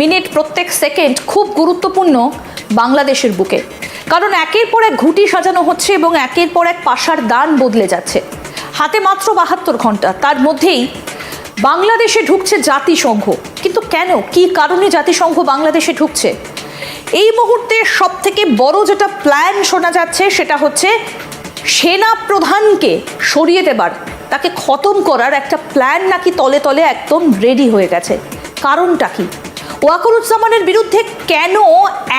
Minute প্রত্যেক second খুব গুরুত্বপূর্ণ বাংলাদেশের বুকে। কারণ একের পর এক ঘুটি সাজানো হচ্ছে এবং একের পর এক পাশার দান বদলে যাচ্ছে। হাতে মাত্র বাহাত্তর ঘণ্টা তার মধ্যেই বাংলাদেশে ঢুকছে জাতিসংঘ। কিন্তু কেন? কি কারণে জাতিসংঘ বাংলাদেশে ঢুকছে? এই মুহূর্তে সব থেকে বড় যেটা প্ল্যান শোনা যাচ্ছে সেটা হচ্ছে সেনা প্রধানকে সরিয়ে দেবার, তাকে খতম করার একটা প্ল্যান নাকি তলে তলে একদম রেডি হয়ে গেছে। কারণটা কি? ওয়াকরুজ্জামানের বিরুদ্ধে কেন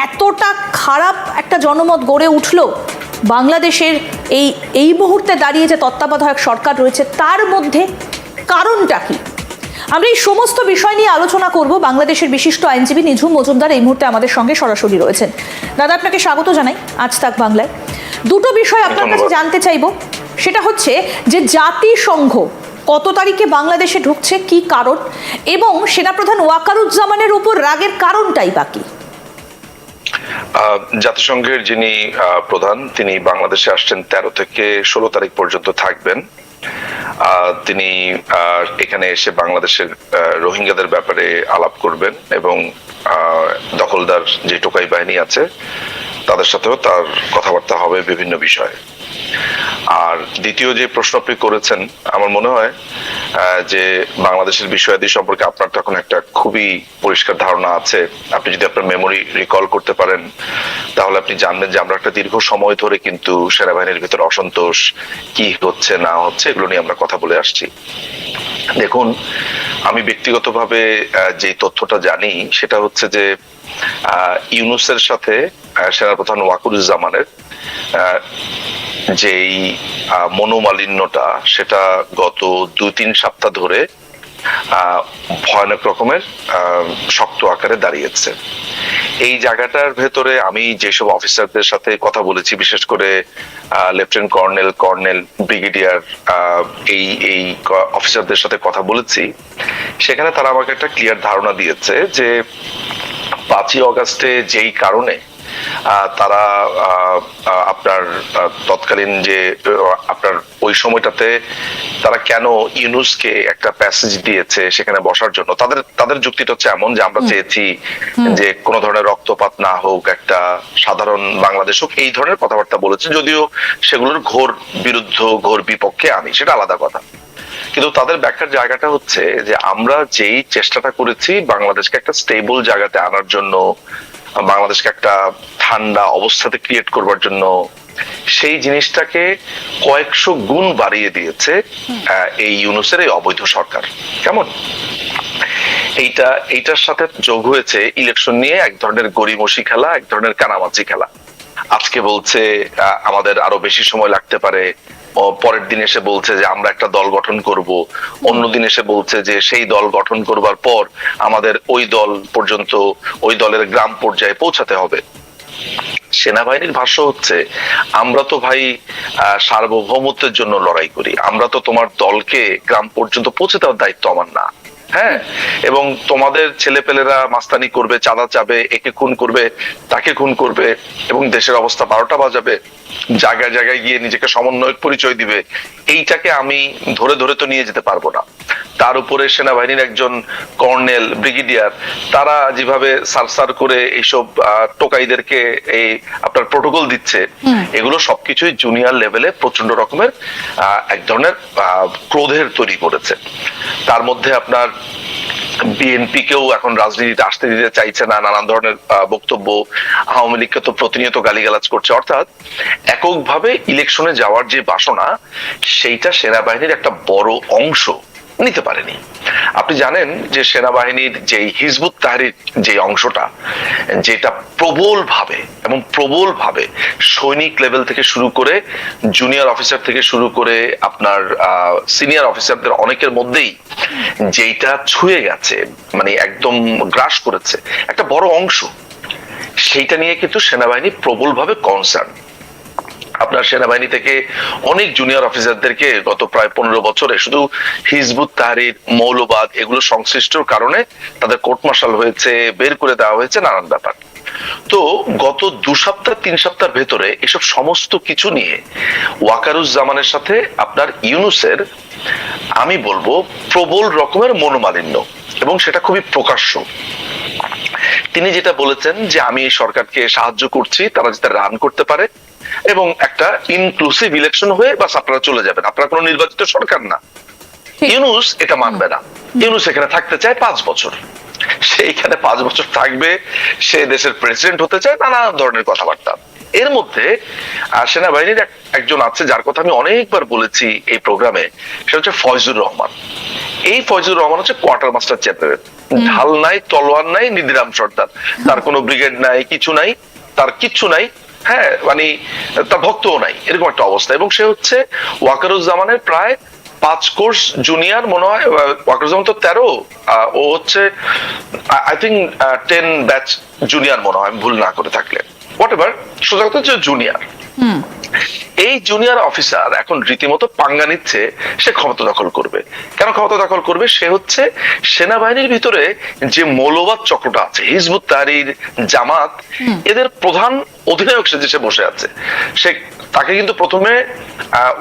এতটা খারাপ একটা জনমত গড়ে উঠল? বাংলাদেশের এই এই মুহূর্তে দাঁড়িয়ে যে তত্ত্বাবধায়ক সরকার রয়েছে তার মধ্যে কারণটা কি? আমরা এই সমস্ত বিষয় নিয়ে আলোচনা করব। বাংলাদেশের বিশিষ্ট আইনজীবী নিঝুম মজুমদার এই মুহূর্তে আমাদের সঙ্গে সরাসরি রয়েছেন। দাদা আপনাকে স্বাগত জানাই আজ তাক বাংলায়। দুটো বিষয় আপনার কাছে জানতে চাইব। সেটা হচ্ছে যে জাতিসংঘ কত তারিখে বাংলাদেশে ঢুকছে? কি কারণ? এবং সেনাপ্রধান ওয়াকারুজ্জামানের উপর রাগের কারণটাই বাকি জাতিসংঘের যিনি প্রধান, তিনি বাংলাদেশে আসছেন তেরো থেকে ষোলো তারিখ পর্যন্ত থাকবেন। তিনি এখানে এসে বাংলাদেশের রোহিঙ্গাদের ব্যাপারে আলাপ করবেন এবং দখলদার যে টোকাই বাহিনী আছে তাদের সাথেও তার কথাবার্তা হবে বিভিন্ন বিষয়ে। আর দ্বিতীয় যে প্রশ্ন আপনি করেছেন, আমার মনে হয় যে বাংলাদেশের বিষয়াদি সম্পর্কে আপনার তখন একটা খুবই পরিষ্কার ধারণা আছে। আপনি যদি আপনার মেমোরি রিকল করতে পারেন, তাহলে আপনি জানবেন যে আমরা একটা দীর্ঘ সময় ধরে কিন্তু সেনাবাহিনীর ভিতরে অসন্তোষ, কি হচ্ছে, না হচ্ছে, এগুলো নিয়ে আমরা কথা বলে আসছি। দেখুন আমি ব্যক্তিগতভাবে যে তথ্যটা জানি, সেটা হচ্ছে যে ইউনুসের সাথে সেনাপ্রধান ওয়াকুরুজ্জামানের যেই মনোমালিন্যটা, সেটা গত দুই তিন সপ্তাহ ধরে ভয়ানক রকমের শক্ত আকারে দাঁড়িয়েছে। এই জায়গাটার ভেতরে আমি যেসব অফিসারদের সাথে কথা বলেছি, বিশেষ করে লেফটেন্যান্ট কর্নেল কর্নেল ব্রিগেডিয়ার এই এই অফিসারদের সাথে কথা বলেছি, সেখানে তারা আমাকে একটা ক্লিয়ার ধারণা দিয়েছে যে পাঁচই অগাস্টে যেই কারণে তারা আপনার তৎকালীন যে আপনার ওই সময়টাতে তারা কেন ইউনুসকে একটা প্যাসেজ দিয়েছে সেখানে বসার জন্য? তাদের তাদের যুক্তিটা হচ্ছে এমন যে আমরা চেয়েছি যে কোনো ধরনের রক্তপাত না হোক একটা সাধারণ বাংলাদেশ হোক এই ধরনের কথাবার্তা বলেছে যদিও সেগুলোর ঘোর বিরুদ্ধ ঘোর বিপক্ষে আমি সেটা আলাদা কথা। কিন্তু তাদের ব্যাখ্যার জায়গাটা হচ্ছে যে আমরা যেই চেষ্টাটা করেছি বাংলাদেশকে একটা স্টেবল জায়গাতে আনার জন্য বাংলাদেশকে একটা ঠান্ডা অবস্থাতে ক্রিয়েট করবার জন্য সেই জিনিসটাকে কয়েকশো গুণ বাড়িয়ে দিয়েছে এই ইউনুসের এই অবৈধ সরকার। কেমন? এইটা, এইটার সাথে যোগ হয়েছে ইলেকশন নিয়ে এক ধরনের গরিমসি খেলা, এক ধরনের কানামাচি খেলা। আজকে বলছে আমাদের আরও বেশি সময় লাগতে পারে পরের দিন এসে বলছে যে, আমরা একটা দল গঠন করব। অন্য দিন এসে বলছে যে, সেই দল গঠন করবার পর আমাদের ওই দল পর্যন্ত, ওই দলের গ্রাম পর্যায়ে পৌঁছাতে হবে। সেনাবাহিনীর ভাষ্য হচ্ছে, আমরা তো ভাই সার্বভৌমত্বের জন্য লড়াই করি। আমরা তো তোমার দলকে গ্রাম পর্যন্ত পৌঁছে দেওয়ার দায়িত্ব আমার না। হ্যাঁ এবং তোমাদের ছেলেপেলেরা মাস্তানি করবে চাঁদা চাবে একে খুন করবে তাকে খুন করবে এবং দেশের অবস্থা বারোটা বাজাবে জায়গায় জায়গায় গিয়ে নিজেকে সমন্বয়ক পরিচয় দিবে এইটাকে আমি ধরে ধরে তো নিয়ে যেতে পারব না। তার উপরে সেনাবাহিনীর একজন কর্নেল ব্রিগেডিয়ার তারা যেভাবে সারসার করে এইসব টোকাইদেরকে এই আপনার প্রোটোকল দিচ্ছে এগুলো সবকিছুই জুনিয়র লেভেলে প্রচণ্ড রকমের আহ, এক ধরনের আহ, ক্রোধের তৈরি করেছে। তার মধ্যে আপনার বিএনপি কেউ এখন রাজনীতিতে আসতে দিতে চাইছে না, নানান ধরনের বক্তব্য, আওয়ামী লীগকে তো প্রতিনিয়ত গালিগালাজ করছে। অর্থাৎ এককভাবে ইলেকশনে যাওয়ার যে বাসনা, সেইটা সেনাবাহিনীর একটা বড় অংশ। নিতে পারেনি। আপনি জানেন যে সেনাবাহিনীর যে হিজবুত তাহরির যে অংশটা, যেটা প্রবল ভাবে এবং প্রবল ভাবে সৈনিক লেভেল থেকে শুরু করে জুনিয়র অফিসার থেকে শুরু করে আপনার সিনিয়র অফিসারদের অনেকের মধ্যেই যেইটা ছুঁয়ে গেছে মানে একদম গ্রাস করেছে, একটা বড় অংশ, সেইটা নিয়ে কিন্তু সেনাবাহিনী প্রবলভাবে কনসার্ন আপনার সেনাবাহিনী থেকে অনেক জুনিয়র অফিসারদেরকে গত প্রায় পনেরো বছরে শুধু হিজবুত, তাহরির, মৌলবাদ এগুলো সংশ্লিষ্টর কারণে তাদের কোর্ট মার্শাল হয়েছে, বের করে দেওয়া হয়েছে, নানান ব্যাপার। তো গত দু সপ্তাহ, তিন সপ্তাহের ভেতরে এসব সমস্ত কিছু নিয়ে ওয়াকারুজ্জামানের সাথে আপনার ইউনুসের, আমি বলব, প্রবল রকমের মনোমালিন্য এবং সেটা খুবই প্রকাশ্য। তিনি যেটা বলেছেন যে আমি সরকারকে সাহায্য করছি, তারা যাতে রান করতে পারে এবং একটা ইনক্লুসিভ ইলেকশন হয়ে বাস আপনারা চলে যাবেন। আপনারা কোনো নির্বাচিত সরকার না। ইউনুস এটা মানবে না। ইউনুস এখানে থাকতে চায় পাঁচ বছর। সে এখানে পাঁচ বছর থাকবে সে দেশের প্রেসিডেন্ট হতে চায় নানা ধরনের কথাবার্তা। এর মধ্যে সেনাবাহিনীর এক- একজন আছে যার কথা আমি অনেকবার বলেছি এই প্রোগ্রামে সেটা হচ্ছে ফয়জুর রহমান। এই ফয়জুর রহমান হচ্ছে কোয়ার্টার মাস্টার জেনারেল ঢাল নাই তলোয়ার নাই নিধিরাম সর্দার। তার কোনো ব্রিগেড নাই কিছু নাই তার কিচ্ছু নাই হ্যাঁ মানে তার ভক্তও নাই, এরকম একটা অবস্থা। এবং সে হচ্ছে ওয়াকারুজ্জামানের প্রায় পাঁচ কোর্স জুনিয়র, মনে হয় ওয়াকারুজ্জামান তো তেরো ও হচ্ছে I think ten batch junior মনে হয় ভুল না করে থাকলে। হোয়াট এভার সোজা কথা হচ্ছে জুনিয়র। এই জুনিয়র অফিসার এখন রীতিমতো পাঙ্গা নিচ্ছে সে ক্ষমতা দখল করবে। কেন ক্ষমতা দখল করবে? সে হচ্ছে সেনাবাহিনীর ভিতরে যে মৌলবাদ চক্রটা আছে হিজবুত তারির জামাত এদের প্রধান অধিনায়ক সে বসে আছে সে তাকে কিন্তু প্রথমে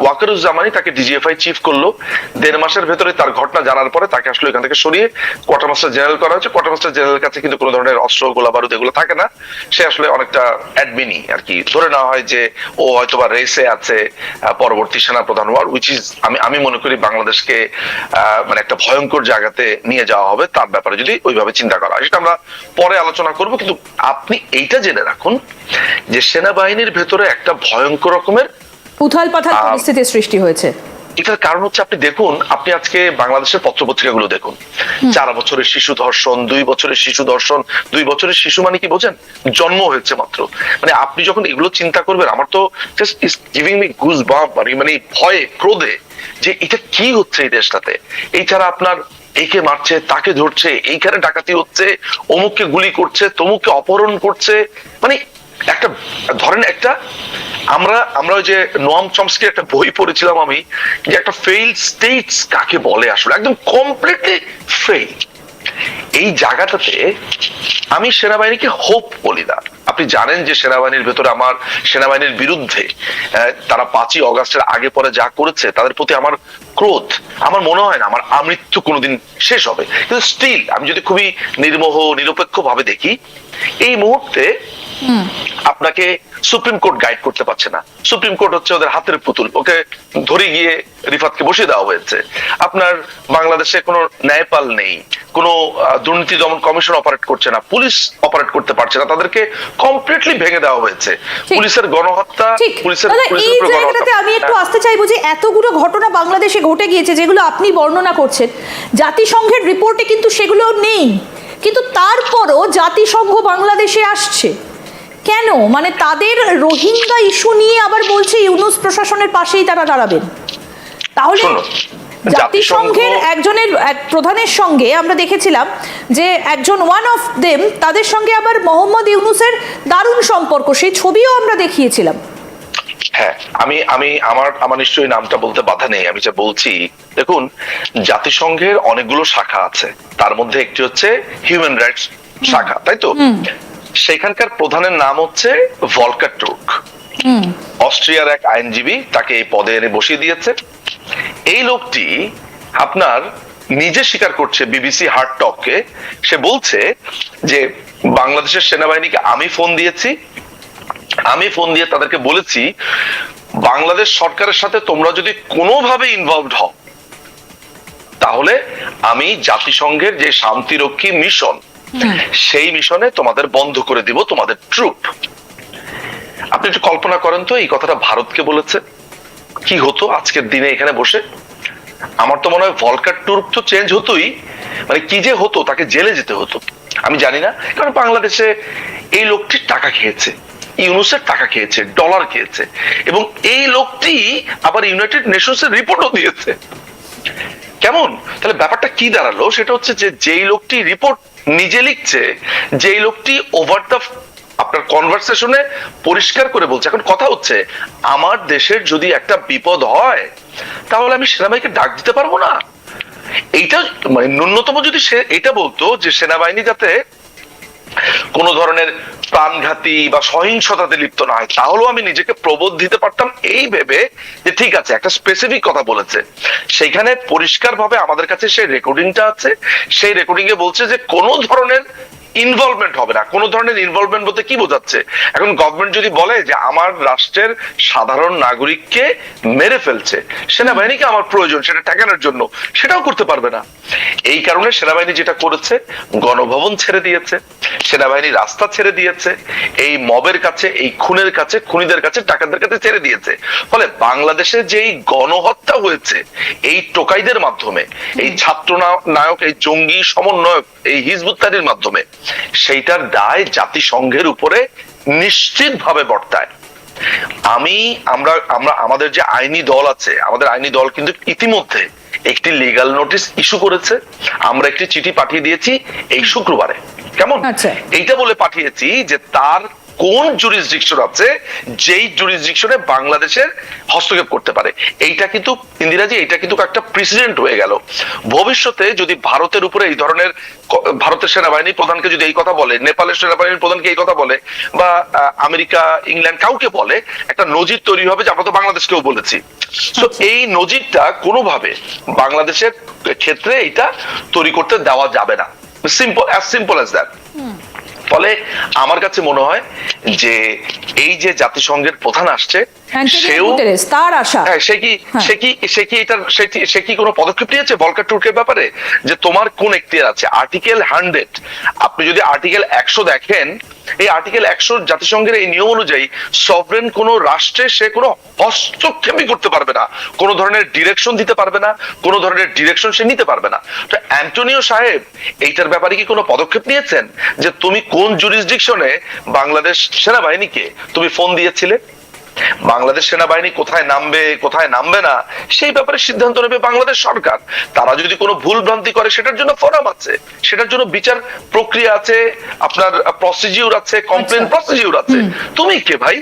ওয়াকারুজ্জামানি তাকে ডিজিএফআই চিফ করল। দেড় মাসের ভেতরে তার ঘটনা জানার পরে তাকে আসলে এখান থেকে সরিয়ে। কোয়ার্টার মাস্টার জেনারেল করা হয়েছে। কোয়ার্টার মাস্টার জেনারেলের কাছে কিন্তু কোনো ধরনের অস্ত্র গোলা বারুদ এগুলো থাকে না। সে আসলে অনেকটা অ্যাডমিনি আর কি। ধরে নেওয়া হয় যে ও হয়তো বা রেসে আছে পরবর্তী সেনা প্রধান হওয়ার উইচ ইজ আমি আমি মনে করি বাংলাদেশকে মানে একটা ভয়ঙ্কর জায়গাতে নিয়ে যাওয়া হবে তার ব্যাপারে যদি ওইভাবে চিন্তা করা হয়। সেটা আমরা পরে আলোচনা করব। কিন্তু আপনি এইটা জেনে রাখুন যে সেনাবাহিনীর ভেতরে একটা ভয়ঙ্কর রকমের উথাল পাথাল আহ, পরিস্থিতির সৃষ্টি হয়েছে। এটার কারণ হচ্ছে আপনি দেখুন আপনি আজকে বাংলাদেশের পত্রপত্রিকাগুলো দেখুন। চার বছরের শিশু ধর্ষণ দুই বছরের শিশু ধর্ষণ দুই বছরের শিশু মানে কি বোঝেন? জন্ম হয়েছে মাত্র। মানে আপনি যখন এগুলো চিন্তা করবেন আমার তো just is giving me goose bump মানে ভয়ে ক্রোধে যে এটা কি হচ্ছে এই দেশটাতে? এছাড়া আপনার একে মারছে তাকে ধরছে এইখানে ডাকাতি হচ্ছে অমুককে গুলি করছে তমুককে অপহরণ করছে মানে একটা, ধরেন একটা, আমরা আমরা ওই যে নোয়াম চমস্কির একটা বই পড়েছিলাম আমি, যে একটা ফেইল স্টেটস কাকে বলে আসলে, একদম কমপ্লিটলি ফেইল এই জায়গাটাতে আমি সেনাবাহিনীকে হোপ বলি না। আপনি জানেন যে সেনাবাহিনীর ভেতরে আমার সেনাবাহিনীর বিরুদ্ধে তারা পাঁচই অগাস্টের আগে পরে যা করেছে, তাদের প্রতি আমার ক্রোধ, আমার মনে হয় না, আমার আমৃত্যু কোনোদিন শেষ হবে। কিন্তু স্টিল আমি যদি খুবই নির্মোহ নিরপেক্ষ ভাবে দেখি, এই মুহূর্তে আপনাকে সুপ্রিম কোর্ট গাইড করতে পারছে না। সুপ্রিম কোর্ট হচ্ছে ওদের হাতের পুতুল। ওকে ধরে গিয়ে রিফাতকে বসিয়ে দেওয়া হয়েছে। আপনার বাংলাদেশে কোনো ন্যায়পাল নেই। কোনো দুর্নীতি দমন কমিশন অপারেট করছে না। পুলিশ অপারেট করতে পারছে না। তাদেরকে কমপ্লিটলি ভেঙে দেওয়া হয়েছে। পুলিশের গণহত্যা পুলিশের এই জায়গাটাতে আমি একটু হ্যাঁ। আসতে চাইব যে এতগুলো ঘটনা বাংলাদেশে ঘটে গিয়েছে যেগুলো আপনি বর্ণনা করছেন। জাতিসংঘের রিপোর্টে কিন্তু সেগুলো নেই। কিন্তু তারপরও জাতিসংঘ বাংলাদেশে আসছে। কেন? মানে তাদের রোহিঙ্গা ইস্যু নিয়ে আবার বলছে ইউনুস প্রশাসনের পাশেই তারা দাঁড়াবেন। তাহলে জাতিসংঘের একজনের এক প্রধানের সঙ্গে আমরা দেখেছিলাম যে একজন ওয়ান অফ দেম তাদের সঙ্গে আবার মোহাম্মদ ইউনুসের দারুণ সম্পর্ক সেই ছবিও আমরা দেখিয়েছিলাম। হ্যাঁ আমি আমি আমার আমার নিশ্চয়ই নামটা বলতে বাধা নেই আমি যা বলছি দেখুন জাতিসংঘের অনেকগুলো শাখা আছে তার মধ্যে একটি হচ্ছে হিউম্যান রাইটস শাখা তাই তো? সেখানকার প্রধানের নাম হচ্ছে ভলকার টুর্ক। অস্ট্রিয়ার এক আইনজীবী তাকে এই পদে এনে বসিয়ে দিয়েছে এই লোকটি আপনার নিজে স্বীকার করছে বিবিসি হার্ড টককে। সে বলছে যে বাংলাদেশের সেনাবাহিনীকে আমি ফোন দিয়েছি। আমি ফোন দিয়ে তাদেরকে বলেছি বাংলাদেশ সরকারের সাথে তোমরা যদি কোনোভাবে ইনভলভড হও তাহলে আমি জাতিসংঘের যে শান্তিরক্ষী মিশন সেই মিশনে তোমাদের বন্ধ করে দিব তোমাদের ট্রুপ। আপনি একটু কল্পনা করেন তো, এই কথাটা ভারতকে বলেছে। কি হতো আজকের দিনে এখানে বসে? আমার তো মনে হয় ভলকার টুর্ক তো চেঞ্জ হতোই। মানে কি যে হতো, তাকে জেলে যেতে হতো। আমি জানি না, কারণ বাংলাদেশে এই লোকটি টাকা খেয়েছে, ইউনুসের টাকা খেয়েছে, ডলার খেয়েছে। এবং এই লোকটি আবার ইউনাইটেড নেশনসের রিপোর্টও দিয়েছে। কেমন? তাহলে ব্যাপারটা কি দাঁড়াল? সেটা হচ্ছে যে যেই লোকটি রিপোর্ট নিজে লিখছে, যেই লোকটি ওভার দ্য আপনার কনভারসেশনে পরিষ্কার করে বলছে। এখন কথা হচ্ছে, আমার দেশের যদি একটা বিপদ হয়, তাহলে আমি সেনাবাহিনীকে ডাক দিতে পারব না। এইটা মানে ন্যূনতম যদি সে এটা বলতো যে সেনাবাহিনী যাতে কোনো ধরনের প্রাণঘাতী বা সহিংসতাতে লিপ্ত না হয়, তাহলেও আমি নিজেকে প্রবোধ দিতে পারতাম। এই ভেবে যে ঠিক আছে, একটা স্পেসিফিক কথা বলেছে। সেখানে পরিষ্কারভাবে আমাদের কাছে সেই রেকর্ডিংটা আছে। সেই রেকর্ডিং এ বলছে যে কোনো ধরনের ইনভলভমেন্ট হবে না। কোনো ধরনের ইনভলভমেন্ট বলতে কি বোঝাচ্ছে? এখন গভর্নমেন্ট যদি বলে যে আমার রাষ্ট্রের সাধারণ নাগরিককে মেরে ফেলছে, সেনাবাহিনীকে আমার প্রয়োজন, সেটা ঠেকানোর জন্য, সেটাও করতে পারবে না। এই কারণে সেনাবাহিনী যেটা করেছে, গণভবন ছেড়ে দিয়েছে, সেনাবাহিনী রাস্তা ছেড়ে দিয়েছে, এই মবের কাছে, এই খুনের কাছে, খুনিদের কাছে, টাকাদের কাছে ছেড়ে দিয়েছে। ফলে বাংলাদেশে যেই গণহত্যা হয়েছে, এই টোকাইদের মাধ্যমে, এই ছাত্র নায়ক, এই জঙ্গি সমন্বয়ক, এই হিজবুত্তারির মাধ্যমে সেইটার দায় জাতিসংঘের উপরে নিশ্চিতভাবে বর্তায়। আমি আমরা আমরা আমাদের যে আইনি দল আছে আমাদের আইনি দল কিন্তু ইতিমধ্যে একটি লিগাল নোটিশ ইস্যু করেছে। আমরা একটি চিঠি পাঠিয়ে দিয়েছি এই শুক্রবারে। কেমন? আচ্ছা। এইটা বলে পাঠিয়েছি যে তার কোন জুরিসডিকশন আছে যেই জুরিসডিকশনে বাংলাদেশের হস্তক্ষেপ করতে পারে? এইটা কিন্তু ইন্দিরাজি এইটা কিন্তু একটা প্রেসিডেন্ট হয়ে গেল। ভবিষ্যতে যদি ভারতের উপরে এই ধরনের ভারতের সেনাবাহিনী প্রধানকে যদি এই কথা বলে, নেপালের সেনাবাহিনীর প্রধানকে এই কথা বলে, বা আমেরিকা, ইংল্যান্ড কাউকে বলে, একটা নজির তৈরি হবে, যে আমরা তো বাংলাদেশকেও বলেছি। তো এই নজিরটা কোনোভাবে বাংলাদেশের ক্ষেত্রে এটা তৈরি করতে দেওয়া যাবে না। Simple as simple as that ফলে আমার কাছে মনে হয় যে এই যে জাতিসংঘের প্রধান আসছে সেও তার আশা। সে কি। সে কি সে কি এটার সে কি- কোনো পদক্ষেপ নিয়েছে বলকার টুর্কের ব্যাপারে? যে তোমার কোন এখতিয়ার আছে? আর্টিকেল হান্ড্রেড আপনি যদি আর্টিকেল একশো দেখেন এই আর্টিকেল একশো জাতিসংঘের এই নিয়ম অনুযায়ী সভরেন কোন রাষ্ট্রে সে কোনো হস্তক্ষেপই করতে পারবে না। কোন ধরনের ডিরেকশন দিতে পারবে না কোন ধরনের ডিরেকশন সে নিতে পারবে না। তো অ্যান্টনিও সাহেব এইটার ব্যাপারে কি কোনো পদক্ষেপ নিয়েছেন? যে তুমি কোন জুরিসডিকশনে বাংলাদেশ সেনাবাহিনীকে তুমি ফোন দিয়েছিলে? বাংলাদেশ সেনাবাহিনী কোথায় নামবে কোথায় নামবে না সেই ব্যাপারে সিদ্ধান্ত নেবে বাংলাদেশ সরকার। তারা যদি কোনো ভুল ভ্রান্তি করে সেটার জন্য ফোরাম আছে সেটার জন্য বিচার প্রক্রিয়া আছে আপনার প্রসিডিউর আছে কমপ্লেন আচ্ছা। প্রসিডিউর আছে। তুমি কে ভাই?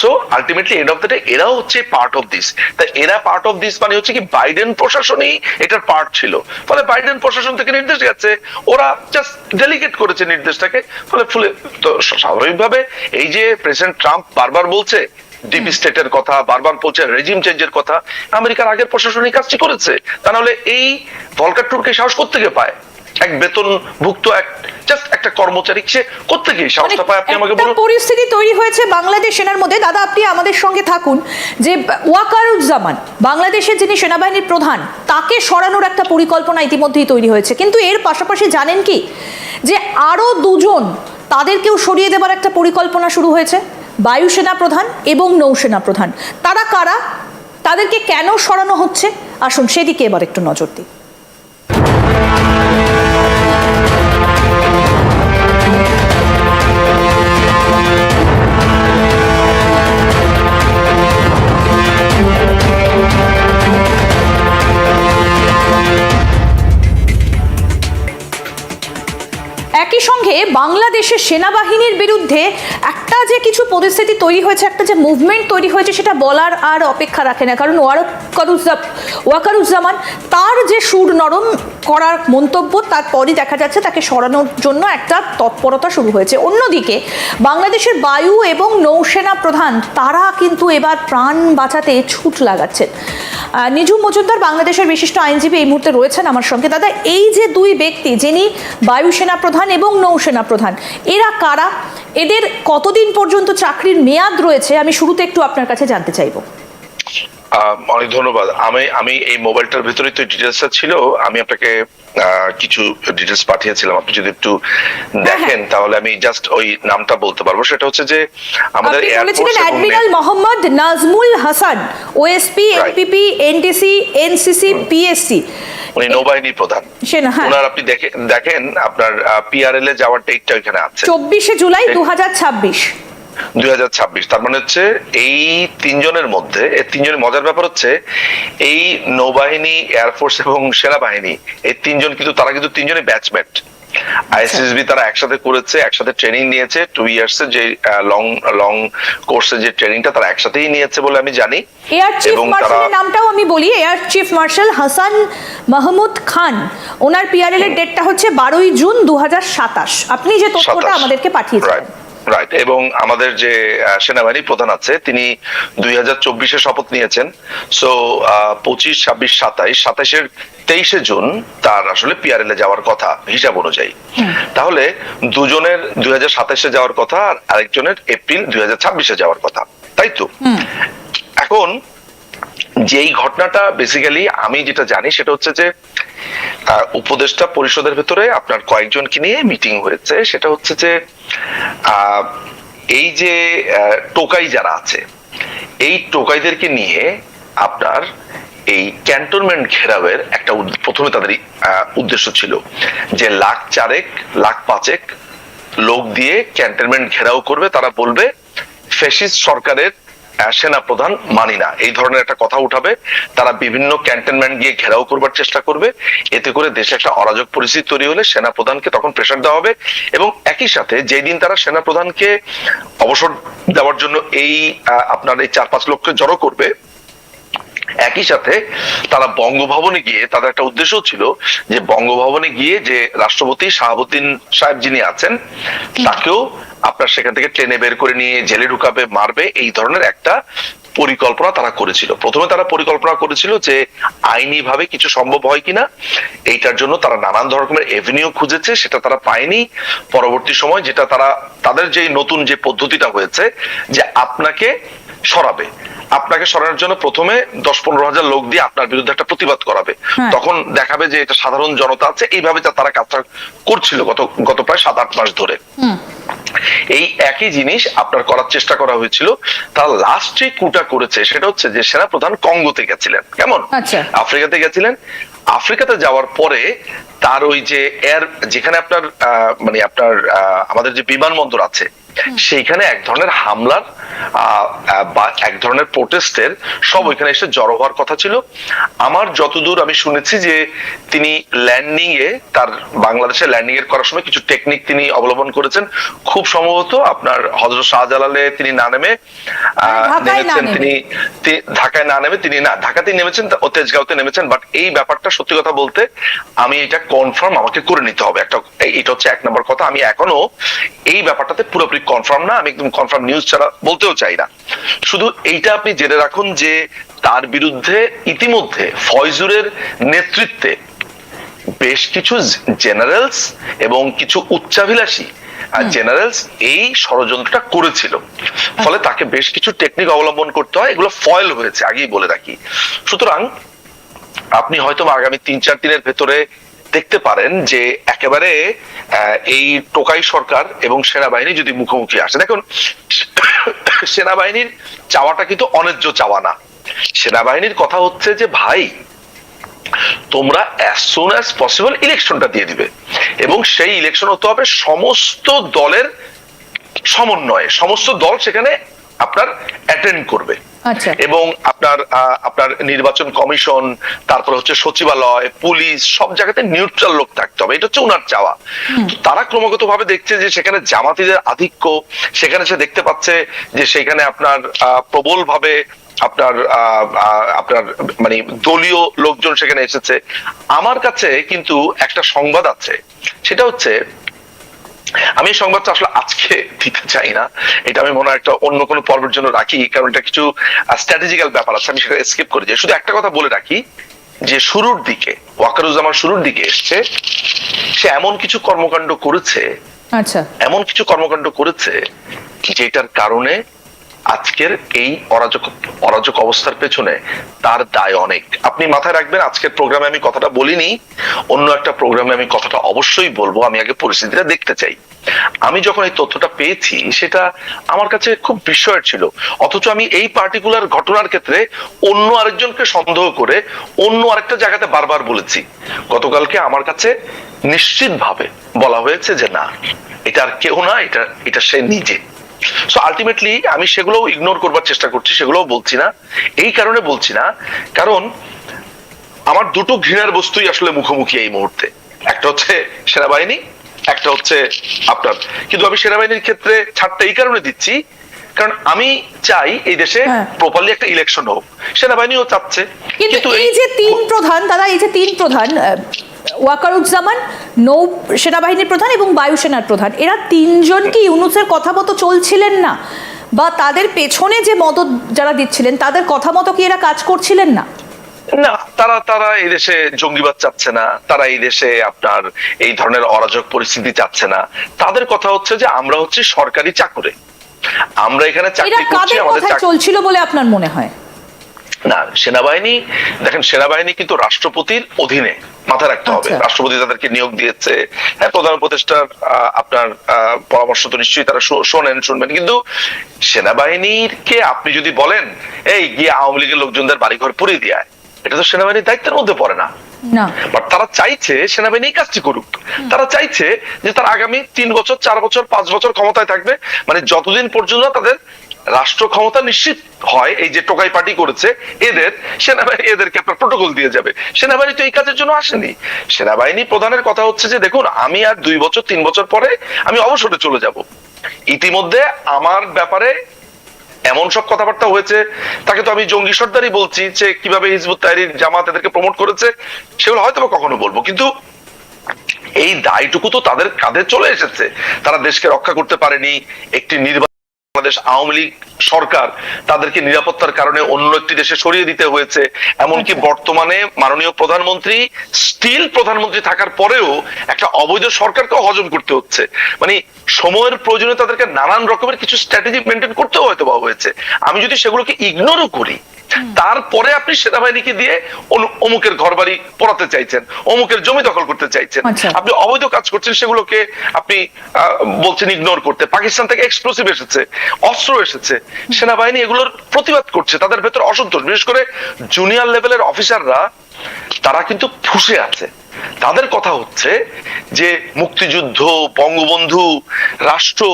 So ultimately end of the day এরাও হচ্ছে পার্ট অফ দিস তা এরা পার্ট অফ দিস মানে হচ্ছে কি বাইডেন প্রশাসনই এটার পার্ট ছিল। ফলে বাইডেন প্রশাসন থেকে নির্দেশ গেছে ওরা জাস্ট ডেলিগেট করেছে নির্দেশটাকে ফলে ফুলে তো স্বাভাবিকভাবে এই যে প্রেসিডেন্ট ট্রাম্প বারবার বলছে ডিপ স্টেটের কথা বারবার বলছে রেজিম চেঞ্জের কথা আমেরিকার আগের প্রশাসনিক কাজটি করেছে। তা নাহলে এই ভলকার টুরকে সাহস থেকে পায়? এক বেতনভুক্ত এক জাস্ট একটা কর্মচারী সে কোথেকে মানে সাহসটা পায়? আপনি আমাকে বলুন। পরিস্থিতি তৈরি হয়েছে বাংলাদেশ সেনার মধ্যে। দাদা আপনি আমাদের সঙ্গে থাকুন। যে ওয়াকারুজ্জামান বাংলাদেশের যিনি সেনাবাহিনীর প্রধান তাকে সরানোর একটা পরিকল্পনা ইতিমধ্যেই তৈরি হয়েছে। কিন্তু এর পাশাপাশি জানেন কি? যে আরও দুজন তাদেরকেও সরিয়ে দেবার একটা পরিকল্পনা শুরু হয়েছে। বায়ুসেনা প্রধান এবং নৌসেনা প্রধান। তারা কারা? তাদেরকে কেন সরানো হচ্ছে? আসুন সেদিকে এবার একটু নজর দিই। একই সঙ্গে বাংলাদেশের সেনাবাহিনীর বিরুদ্ধে যে কিছু পরিস্থিতি তৈরি হয়েছে, একটা যে মুভমেন্ট তৈরি হয়েছে সেটা বলার আর অপেক্ষা রাখে না। কারণ ওয়াকারুজ্জা ওয়াকারুজ্জামান তার যে সুর নরম করার মন্তব্য, তারপরই দেখা যাচ্ছে তাকে সরানোর জন্য একটা তৎপরতা শুরু হয়েছে। অন্যদিকে, বাংলাদেশের বায়ু এবং নৌসেনা প্রধান, তারা কিন্তু এবার প্রাণ বাঁচাতে ছুট লাগাচ্ছেন। নিজু মজুমদার বাংলাদেশের বিশিষ্ট আইনজীবী এই মুহূর্তে রয়েছেন আমার সঙ্গে। দাদা, এই যে দুই ব্যক্তি, যিনি বায়ুসেনা প্রধান এবং নৌসেনা প্রধান, এরা কারা? এদের কতদিন পর্যন্ত চাকরির মেয়াদ রয়েছে? আমি শুরুতে একটু আপনার কাছে জানতে চাইব। অনেক ধন্যবাদ। আমি আমি এই মোবাইলটার ভিতরে তো ডিটেলসটা ছিল আমি আপনাকে কিছু ডিটেলস পাঠিয়েছিলাম। আপনি যদি একটু দেখেন তাহলে আমি জাস্ট ওই নামটা বলতে পারব। সেটা হচ্ছে যে আমাদের বলেছিলেন admiral Mohammad Nazmul Hasan OSP. NPP NTC NCC PSC উনি নৌবাহিনী প্রধান। হ্যাঁ। ওনার আপনি দেখে- দেখেন আপনার পিআরএল এ যাওয়ার ডেটটা ওইখানে আছে। চব্বিশে জুলাই দু হাজার ছাব্বিশ। দুই হাজার ছাব্বিশ। তার মানে হচ্ছে এই তিনজনের মধ্যে এই তিনজনের মজার ব্যাপার হচ্ছে এই নৌবাহিনী এয়ারফোর্স এবং সেনাবাহিনী এই তিনজন কিন্তু তারা কিন্তু তিনজনই ব্যাচমেট আইএসএসবি তারা একসাথে করেছে একসাথে ট্রেনিং নিয়েছে টু ইয়ার্স এর যে লং লং কোর্সের যে ট্রেনিংটা তারা একসাথেই নিয়েছে বলে আমি জানি। এয়ার চিফ মার্শালের নামটাও আমি বলি air chief marshal Hasan Mahmood Khan ওনার পিআরএল এর ডেটটা হচ্ছে বারোই জুন দু হাজার সাতাশ। আপনি যে তথ্যটা 27 আমাদেরকে পাঠিয়েছেন রাইট এবং আমাদের যে সেনাবাহিনী প্রধান আছে তিনি দুই হাজার চব্বিশে শপথ নিয়েছেন। সো পঁচিশ ছাব্বিশ সাতাইশ সাতাইশের তেইশে জুন তার আসলে পিআরএল এ যাওয়ার কথা হিসাব অনুযায়ী। তাহলে দুজনের দুই হাজার সাতাইশে যাওয়ার কথা আর আরেকজনের এপ্রিল দুই হাজার ছাব্বিশে যাওয়ার কথা তাই তো? এখন যেই ঘটনাটা বেসিক্যালি আমি যেটা জানি সেটা হচ্ছে যে উপদেষ্টা পরিষদের ভেতরে আপনার কয়েকজনকে নিয়ে মিটিং হয়েছে। সেটা হচ্ছে যে এই যে টোকাই যারা আছে, এই টোকাইদেরকে নিয়ে আপনার এই ক্যান্টনমেন্ট ঘেরাওয়ের একটা প্রথমে তাদের উদ্দেশ্য ছিল যে লাখ চারেক, লাখ পাঁচেক লোক দিয়ে ক্যান্টনমেন্ট ঘেরাও করবে। তারা বলবে, ফ্যাসিস্ট সরকারের আহ, সেনাপ্রধান মানি না। এই ধরনের একটা কথা উঠাবে। তারা বিভিন্ন ক্যান্টনমেন্ট গিয়ে ঘেরাও করবার চেষ্টা করবে। এতে করে দেশে একটা অরাজক পরিস্থিতি তৈরি হলে সেনাপ্রধানকে তখন প্রেশার দেওয়া হবে এবং একই সাথে যেই দিন তারা সেনাপ্রধানকে অবসর দেওয়ার জন্য এই আপনার এই চার পাঁচ লক্ষ জড়ো করবে একই সাথে তারা বঙ্গভবনে গিয়ে তাদের একটা উদ্দেশ্য ছিল যে বঙ্গভবনে গিয়ে যে রাষ্ট্রপতি শাহাবুদ্দিন সাহেব যিনি আছেন তাকেও আপনার সেখান থেকে ট্রেনে বের করে নিয়ে জেলে ঢুকাবে, মারবে, এই ধরনের একটা পরিকল্পনা তারা করেছিল। প্রথমে তারা পরিকল্পনা করেছিল যে আইনি ভাবে কিছু সম্ভব হয় কিনা, এইটার জন্য তারা নানান রকমের এভিনিউ খুঁজেছে, সেটা তারা পায়নি। পরবর্তী সময় যেটা তারা, তাদের যে নতুন যে পদ্ধতিটা হয়েছে, যে আপনাকে সরাবে। আপনাকে সরানোর জন্য প্রথমে দশ পনেরো হাজার লোক দিয়ে আপনার বিরুদ্ধে একটা প্রতিবাদ করাবে। হ্যাঁ। তখন দেখাবে যে এটা সাধারণ জনতা আছে এইভাবে তারা কাজটা করছিল গত গত প্রায় সাত আট মাস ধরে। এই একই জিনিস আপনার করার চেষ্টা করা হয়েছিল। তারা লাস্ট যে কুটা করেছে সেটা হচ্ছে যে সেনা প্রধান কঙ্গোতে গেছিলেন। কেমন? আচ্ছা। আফ্রিকাতে গেছিলেন। আফ্রিকাতে যাওয়ার পরে তার ওই যে এয়ার যেখানে আপনার আহ, মানে আপনার আহ, আমাদের যে বিমানবন্দর আছে সেইখানে এক ধরনের হামলার বা এক ধরনের প্রোটেস্টের সব ওইখানে এসে জড়ো হওয়ার কথা ছিল। আমার যতদূর আমি শুনেছি যে তিনি ল্যান্ডিং এ তার বাংলাদেশে ল্যান্ডিং এর করার সময় কিছু টেকনিক তিনি অবলম্বন করেছেন। খুব সম্ভবত আপনার হজরত শাহজালালে তিনি না নেমে আহ, ঢাকায় না নেমেছেন নেমে। তিনি ঢাকায় না নেমে তিনি না ঢাকাতেই নেমেছেন ও তেজগাঁওতে নেমেছেন। বাট এই ব্যাপারটা সত্যি কথা বলতে আমি এটা কনফার্ম আমাকে করে নিতে হবে। একটা এটা হচ্ছে এক নম্বর কথা। আমি এখনও এই ব্যাপারটাতে পুরোপুরি কনফার্ম না আমি একদম কনফার্ম নিউজ ছাড়া বলতেও চাই না। শুধু এইটা আপনি জেনে রাখুন যে তার বিরুদ্ধে ইতিমধ্যে ফয়জুরের নেতৃত্বে বেশ কিছু জেনারেলস এবং কিছু উচ্চাভিলাষী আর জেনারেলস এই ষড়যন্ত্রটা করেছিল। ফলে তাকে বেশ কিছু টেকনিক অবলম্বন করতে হয় এগুলো ফয়েল হয়েছে আগেই বলে রাখি। সুতরাং আপনি হয়তো আগামী তিন চার দিনের ভেতরে দেখতে পারেন যে একেবারে এই টোকাই সরকার এবং সেনাবাহিনী যদি মুখোমুখি আসে। দেখুন, সেনাবাহিনীর চাওয়াটা কিন্তু অন্যায্য চাওয়া না। সেনাবাহিনীর কথা হচ্ছে যে, ভাই, তোমরা পসিবল ইলেকশনটা দিয়ে দিবে। এবং সেই ইলেকশন হতে হবে সমস্ত দলের সমন্বয়ে। সমস্ত দল সেখানে আপনার অ্যাটেন্ড করবে। এবং আপনার আপনার নির্বাচন কমিশন তারপর হচ্ছে সচিবালয় পুলিশ সব জায়গাতে নিউট্রাল লোক থাকতে হবে। এটা হচ্ছে উনার চাওয়া। তারা ক্রমাগত ভাবে দেখছে যে সেখানে জামাতিদের আধিক্য সেখানে সে দেখতে পাচ্ছে যে সেখানে আপনার প্রবল ভাবে আপনার আপনার মানে দলীয় লোকজন সেখানে এসেছে। আমার কাছে কিন্তু একটা সংবাদ আছে। সেটা হচ্ছে আমি এই সংবাদটা আসলে আজকে দিতে চাই না। এটা আমি মনে হয় একটা অন্য কোনো পর্বের জন্য রাখি কারণ এটা কিছু স্ট্র্যাটেজিক্যাল ব্যাপার আছে আমি সেটা স্কিপ করে যাই শুধু একটা কথা বলে রাখি যে শুরুর দিকে ওয়াকারুজ্জামান শুরুর দিকে এসছে সে এমন কিছু কর্মকাণ্ড করেছে আচ্ছা। এমন কিছু কর্মকাণ্ড করেছে যেটার কারণে আজকের এই অরাজক অরাজক অবস্থার পেছনে তার দায় অনেক। আপনি মাথায় রাখবেন, আজকের প্রোগ্রামে আমি কথাটা বলিনি, অন্য একটা প্রোগ্রামে আমি কথাটা অবশ্যই বলব, আমি আগে পরিস্থিতিটা দেখতে চাই। আমি যখন এই তথ্যটা পেয়েছি, সেটা আমার কাছে খুব বিস্ময়ের ছিল। অথচ আমি এই পার্টিকুলার ঘটনার ক্ষেত্রে অন্য আরেকজনকে সন্দেহ করে অন্য আরেকটা জায়গাতে বারবার বলেছি। গতকালকে আমার কাছে নিশ্চিতভাবে বলা হয়েছে যে না, এটা আর কেউ না, এটা এটা সে নিজে। সো আলটিমেটলি আমি সেগুলোও ইগনোর করবার চেষ্টা করছি সেগুলোও বলছি না। এই কারণে বলছি না কারণ আমার দুটো ঘৃণার বস্তুই আসলে মুখোমুখি এই মুহূর্তে। একটা হচ্ছে সেনাবাহিনী একটা হচ্ছে আপনার। কিন্তু আমি সেনাবাহিনীর ক্ষেত্রে ছাড়টা এই কারণে দিচ্ছি কারণ আমি চাই এই দেশে হ্যাঁ। প্রপারলি একটা ইলেকশন হোক। সেনাবাহিনীও চাচ্ছে কিন্তু এই যে তিন প্রধান দাদা এই যে তিন প্রধান ওয়াকারুজ্জামান নৌ সেনাবাহিনীর প্রধান এবং বায়ুসেনার প্রধান। এরা তিনজন কি ইউনুসের কথা মতো চলছিলেন না? বা তাদের পেছনে যে মদত যারা দিচ্ছিলেন তাদের কথা মতো কি এরা কাজ করছিলেন না? না তারা তারা এই দেশে জঙ্গিবাদ চাচ্ছে না। তারা এই দেশে আপনার এই ধরনের অরাজক পরিস্থিতি চাচ্ছে না। তাদের কথা হচ্ছে যে আমরা হচ্ছে সরকারি চাকরে। আমরা এখানে চাকরি করছি আমাদের চলছিল বলে আপনার মনে হয়? না সেনাবাহিনী দেখেন সেনাবাহিনী কিন্তু রাষ্ট্রপতির অধীনে মাথায় রাখতে হবে। আচ্ছা। রাষ্ট্রপতি তাদেরকে নিয়োগ দিয়েছে হ্যাঁ প্রধান উপদেষ্টার আপনার পরামর্শ তো নিশ্চয়ই তারা শোনেন শুনবেন। কিন্তু সেনাবাহিনীকে আপনি যদি বলেন এই গিয়ে আওয়ামী লীগের লোকজনদের বাড়িঘর পুড়িয়ে দিয়ে এটা তো সেনাবাহিনীর দায়িত্বের মধ্যে পড়ে না। না। বাট তারা চাইছে সেনাবাহিনী কাজটি করুক। তারা চাইছে যে তার আগামী তিন বছর চার বছর পাঁচ বছর ক্ষমতায় থাকবে। মানে যতদিন পর্যন্ত তাদের রাষ্ট্র ক্ষমতা নিশ্চিত হয়, এই যে টোকাই পার্টি করেছে, এদের সেনাবাহিনী, এদেরকে আপনার প্রোটোকল দিয়ে যাবে। সেনাবাহিনী তো এই কাজের জন্য আসেনি। সেনাবাহিনী প্রধানের কথা হচ্ছে যে, দেখুন, আমি আর দুই বছর, তিন বছর পরে আমি অবসরে চলে যাব। ইতিমধ্যে আমার ব্যাপারে এমন সব কথাবার্তা হয়েছে, তাকে তো আমি জঙ্গি সর্দারই বলছি যে, কীভাবে হিজবুত তাহরির জামাত এদেরকে প্রমোট করেছে, সেগুলো হয়তো কখনো বলব। কিন্তু এই দায়টুকু তো তাদের কাঁধে চলে এসেছে। তারা দেশকে রক্ষা করতে পারেনি, একটি নির্বাচন বাংলাদেশ আওয়ামী লীগ সরকার তাদেরকে নিরাপত্তার কারণে অন্য একটি দেশে সরিয়ে দিতে হয়েছে। এমনকি আচ্ছা। বর্তমানে মাননীয় প্রধানমন্ত্রী স্টিল প্রধানমন্ত্রী থাকার পরেও একটা অবৈধ সরকারকেও হজম করতে হচ্ছে। মানে সময়ের প্রয়োজনে তাদেরকে নানান রকমের কিছু স্ট্র্যাটেজি মেনটেন করতেও হয়তো বা হয়েছে। আমি যদি সেগুলোকে ইগনোরও করি তারপরে আপনি সেনাবাহিনীকে দিয়ে অমুকের ঘর বাড়ি পড়াতে চাইছেন অমুকের জমি দখল করতে চাইছেন। আচ্ছা। আপনি অবৈধ কাজ করছেন সেগুলোকে আপনি আহ, বলছেন ইগনোর করতে। পাকিস্তান থেকে এক্সপ্লোসিভ এসেছে। অস্ত্র এসেছে। সেনাবাহিনী এগুলোর প্রতিবাদ করছে, তাদের ভেতর অসন্তোষ। বিশেষ করে জুনিয়র লেভেলের অফিসাররা তারা কিন্তু ফুসে আছে। তাদের কথা হচ্ছে যে মুক্তিযুদ্ধ, বঙ্গবন্ধু, রাষ্ট্র,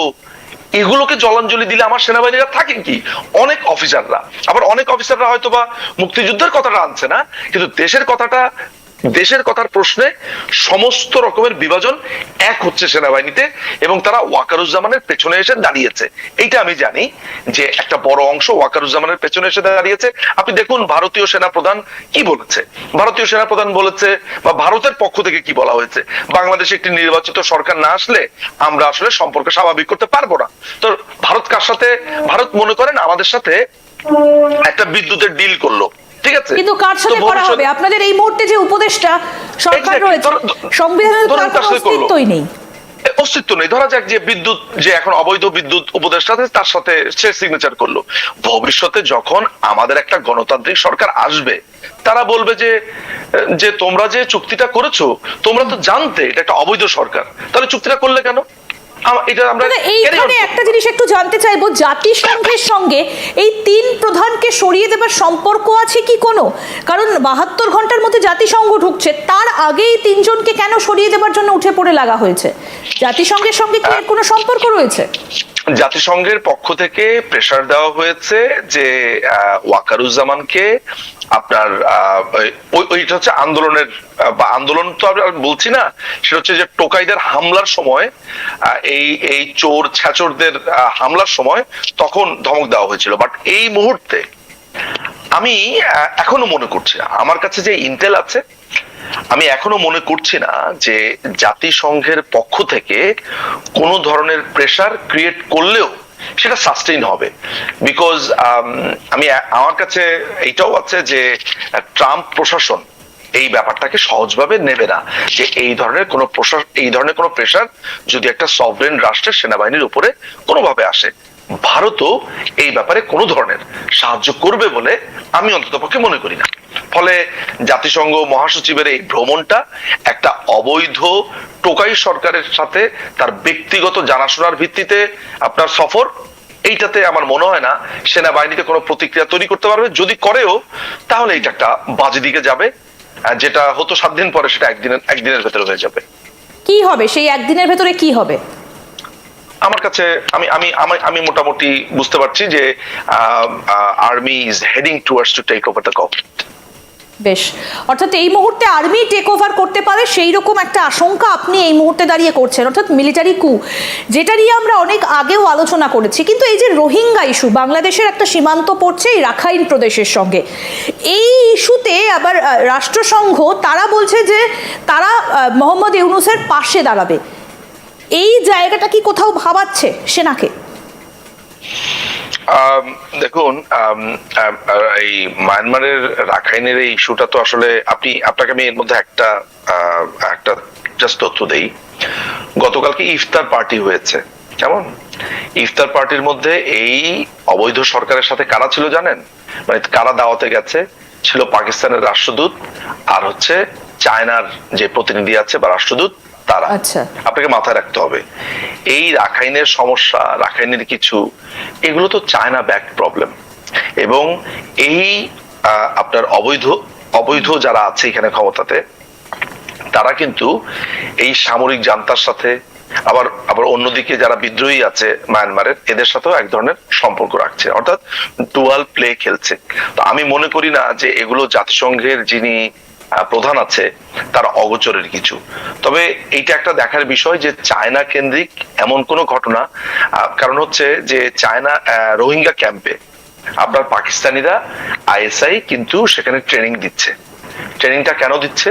এগুলোকে জলাঞ্জলি দিলে আমার সেনাবাহিনীরা থাকে কি? অনেক অফিসাররা আবার অনেক অফিসাররা হয়তো বা মুক্তিযুদ্ধের কথাটা আনছে না, কিন্তু দেশের কথাটা দেশের কথার প্রশ্নে সমস্ত রকমের বিভাজন এক হচ্ছে সেনাবাহিনীতে এবং তারা ওয়াকারুজ্জামানের পেছনে এসে দাঁড়িয়েছে। এইটা আমি জানি যে একটা বড় অংশ ওয়াকারুজ্জামানের পেছনে এসে দাঁড়িয়েছে। আপনি দেখুন, ভারতীয় সেনা প্রধান কি বলেছে? ভারতীয় সেনা প্রধান বলেছে বা ভারতের পক্ষ থেকে কি বলা হয়েছে? বাংলাদেশে একটি নির্বাচিত সরকার না আসলে আমরা আসলে সম্পর্ক স্বাভাবিক করতে পারব না। তো ভারত কার সাথে? ভারত মনে করেন আমাদের সাথে একটা বিদ্যুতের ডিল করল। ঠিক আছে। কিন্তু কার সাথে করা হবে? আপনাদের এই মুহূর্তে যে উপদেশটা সরকার রয়েছে ধরুন- সংবিধানে তো তার কোনো? অস্তিত্বই নেই। অস্তিত্ব নেই। ধরা যাক যে বিদ্যুৎ যে এখন অবৈধ বিদ্যুৎ উপদেষ্টা তার সাথে সে সিগনেচার করল। ভবিষ্যতে যখন আমাদের একটা গণতান্ত্রিক সরকার আসবে তারা বলবে যে যে তোমরা যে চুক্তিটা করেছ তোমরা তো জানতে এটা একটা অবৈধ সরকার। তাহলে চুক্তিটা করলে কেন? এটা আমরা এইখানে একটা জিনিস একটু জানতে চাইব জাতিসংঘের সঙ্গে এই তিন প্রধানকে সরিয়ে দেবার সম্পর্ক আছে কি কোনো? কারণ বাহাত্তর ঘণ্টার মধ্যে জাতিসংঘ ঢুকছে তার আগেই তিনজনকে কেন সরিয়ে দেবার জন্য উঠে পড়ে লাগা হয়েছে? জাতিসংঘের সঙ্গে কি এর কোনো সম্পর্ক রয়েছে? জাতিসংঘের পক্ষ থেকে প্রেসার দেওয়া হয়েছে যে ওয়াকারুজ্জামানকে আপনার ওইটা হচ্ছে আন্দোলনের বা আন্দোলন তো আমরা বলছি না, সেটা হচ্ছে যে টোকাইদের হামলার সময় এই এই চোর ছ্যাচোরদের হামলার সময় তখন ধমক দেওয়া হয়েছিল। বাট এই মুহূর্তে আমি এখনও মনে করছি আমার কাছে যে ইন্টেল আছে আমি এখনও মনে করছি না যে জাতিসংঘের পক্ষ থেকে কোনো ধরনের প্রেসার ক্রিয়েট করলেও সেটা সাস্টেইন হবে। বিকজ আমি আমার কাছে এইটাও আছে যে ট্রাম্প প্রশাসন এই ব্যাপারটাকে সহজভাবে নেবে না যে এই ধরনের কোনো এই ধরনের কোনো প্রেসার যদি একটা সভরেন রাষ্ট্রের সেনাবাহিনীর উপরে কোনোভাবে আসে। ভারতও এই ব্যাপারে কোনো ধরনের সাহায্য করবে বলে আমি অন্ততপক্ষে মনে করি না। ফলে জাতিসংঘ মহাসচিবের এই ভ্রমণটা একটা অবৈধ টোকাই সরকারের সাথে তার ব্যক্তিগত জানাশোনার ভিত্তিতে আপনার সফর, এইটাতে আমার মনে হয় না সেনাবাহিনীতে কোনো প্রতিক্রিয়া তৈরি করতে পারবে। যদি করেও, তাহলে এটা একটা বাজে দিকে যাবে যেটা হতো সাত দিন পরে সেটা একদিনের একদিনের ভেতরে হয়ে যাবে। কি হবে? সেই একদিনের ভেতরে কি হবে? আমার কাছে, আমি আমি, আমি- মোটামুটি বুঝতে পারছি যে army is heading towards to take over the government বেশ। অর্থাৎ এই মুহূর্তে আর্মি টেক ওভার করতে পারে সেই রকম একটা আশঙ্কা আপনি এই মুহূর্তে দাঁড়িয়ে করছেন। অর্থাৎ মিলিটারি কু যেটা নিয়ে আমরা অনেক আগেও আলোচনা করেছি। কিন্তু এই যে রোহিঙ্গা ইস্যু বাংলাদেশের একটা সীমান্ত পড়ছে এই রাখাইন প্রদেশের সঙ্গে। এই ইস্যুতে আবার রাষ্ট্রসংঘ, তারা বলছে যে, তারা মোহাম্মদ ইউনুসের পাশে দাঁড়াবে। এই জায়গাটা কি কোথাও ভাবাচ্ছে সেনাকে? দেখুন এই মায়ানমারের রাখাইনের এই ইস্যুটা তো আসলে আপনি, আপনাকে আমি এর মধ্যে একটা একটা জাস্ট তথ্য দেই। গতকালকে ইফতার পার্টি হয়েছে, কেমন? ইফতার পার্টির মধ্যে এই অবৈধ সরকারের সাথে কারা ছিল জানেন? মানে কারা দাওয়াতে গেছে? ছিল পাকিস্তানের রাষ্ট্রদূত, আর হচ্ছে চায়নার যে প্রতিনিধি আছে বা রাষ্ট্রদূত তারা। আচ্ছা। আপনাকে মাথায় রাখতে হবে এই রাখাইনের সমস্যা রাখাইনের কিছু এগুলো তো চায়না ব্যাক প্রবলেম এবং এই আপনার অবৈধ অবৈধ যারা আছে এখানে ক্ষমতাতে তারা কিন্তু এই সামরিক জান্তার সাথে আবার আবার অন্যদিকে যারা বিদ্রোহী আছে মায়ানমারের এদের সাথেও এক ধরনের সম্পর্ক রাখছে। অর্থাৎ ডুয়াল প্লে খেলছে। তো আমি মনে করি না যে এগুলো জাতিসংঘের যিনি প্রধান আছে তার অগোচরের কিছু। তবে এইটা একটা দেখার বিষয় যে চায়না কেন্দ্রিক এমন কোনো ঘটনা কারণ হচ্ছে যে চায়না রোহিঙ্গা ক্যাম্পে আপনার পাকিস্তানিরা আইএসআই কিন্তু সেখানে ট্রেনিং দিচ্ছে। ট্রেনিংটা কেন দিচ্ছে?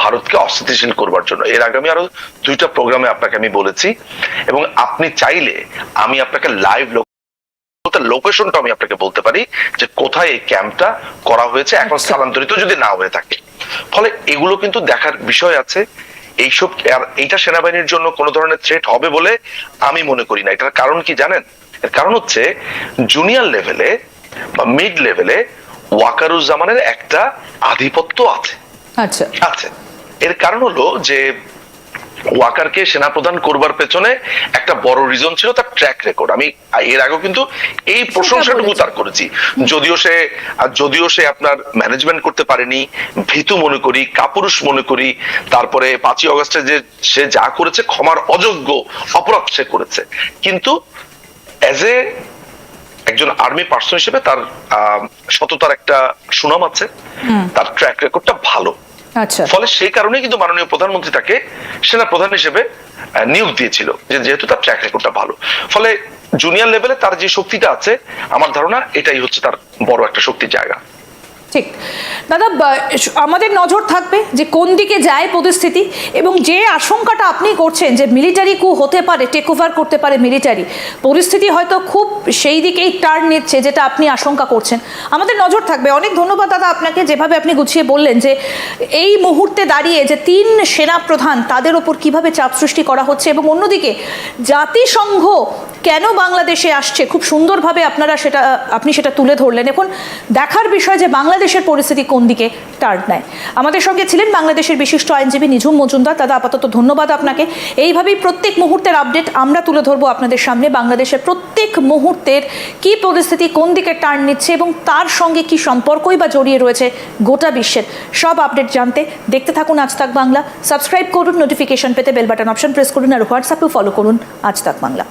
ভারতকে অস্থিতিশীল করবার জন্য। এর আগে আমি আরও দুইটা প্রোগ্রামে আপনাকে আমি বলেছি এবং আপনি চাইলে আমি আপনাকে লাইভ লোকেশনটা আমি আপনাকে বলতে পারি যে কোথায় এই ক্যাম্পটা করা হয়েছে এখন স্থানান্তরিত যদি না হয়ে থাকে। ফলে এগুলো কিন্তু দেখার বিষয় আছে। এইসব এইটা সেনাবাহিনীর জন্য কোনো ধরনের থ্রেট হবে বলে আমি মনে করি না। এটার কারণ কি জানেন? এর কারণ হচ্ছে জুনিয়র লেভেলে বা মিড লেভেলে ওয়াকারুজ্জামানের একটা আধিপত্য আছে। আচ্ছা। আছে। এর কারণ হলো যে ওয়াকারকে সেনাপ্রধান করবার পেছনে একটা বড় রিজন ছিল তার ট্র্যাক রেকর্ড আমি এর আগেও কিন্তু এই প্রশংসাটুকু তার করেছি। যদিও সে যদিও সে আপনার ম্যানেজমেন্ট করতে পারেনি ভীতু মনে করি কাপুরুষ মনে করি তারপরে পাঁচই অগস্টে যে সে যা করেছে ক্ষমার অযোগ্য অপরাধ সে করেছে। কিন্তু অ্যাজ এ একজন আর্মি পার্সন হিসেবে তার আহ, সততার একটা সুনাম আছে। তার ট্র্যাক রেকর্ডটা ভালো। ফলে সেই কারণে কিন্তু মাননীয় প্রধানমন্ত্রী তাকে সেনা প্রধান হিসেবে নিয়োগ দিয়েছিল যেহেতু তার ট্র্যাক রেকর্ডটা ভালো। ফলে জুনিয়র লেভেলে তার যে শক্তিটা আছে, আমার ধারণা এটাই হচ্ছে তার বড় একটা শক্তির জায়গা। ঠিক। দাদা আমাদের নজর থাকবে যে কোন দিকে যায় পরিস্থিতি এবং যে আশঙ্কাটা আপনি করছেন যে মিলিটারি কু হতে পারে টেক ওভার করতে পারে মিলিটারি পরিস্থিতি হয়তো খুব সেই দিকেই টার্ন নিচ্ছে যেটা আপনি আশঙ্কা করছেন। আমাদের নজর থাকবে। অনেক ধন্যবাদ দাদা আপনাকে যেভাবে আপনি গুছিয়ে বললেন যে এই মুহূর্তে দাঁড়িয়ে যে তিন সেনা প্রধান তাদের ওপর কীভাবে চাপ সৃষ্টি করা হচ্ছে এবং অন্যদিকে জাতিসংঘ কেন বাংলাদেশে আসছে, খুব সুন্দরভাবে আপনারা সেটা, আপনি সেটা তুলে ধরলেন। এখন দেখার বিষয় যে বাংলাদেশের পরিস্থিতি কোন দিকে টার্ন নেয়? আমাদের সঙ্গে ছিলেন বাংলাদেশের বিশিষ্ট আইনজীবী নিঝুম মজুমদার। দাদা, আপাতত ধন্যবাদ আপনাকে। এইভাবেই প্রত্যেক মুহূর্তের আপডেট আমরা তুলে ধরবো আপনাদের সামনে বাংলাদেশের প্রত্যেক মুহূর্তের কি পরিস্থিতি কোন দিকে টার্ন নিচ্ছে এবং তার সঙ্গে কি সম্পর্কই বা জড়িয়ে রয়েছে গোটা বিশ্বের সব আপডেট জানতে। দেখতে থাকুন আজ তাক বাংলা। সাবস্ক্রাইব করুন নোটিফিকেশন পেতে বেল বাটন অপশন প্রেস করুন আর হোয়াটসঅ্যাপেও ফলো করুন আজ তাক বাংলা।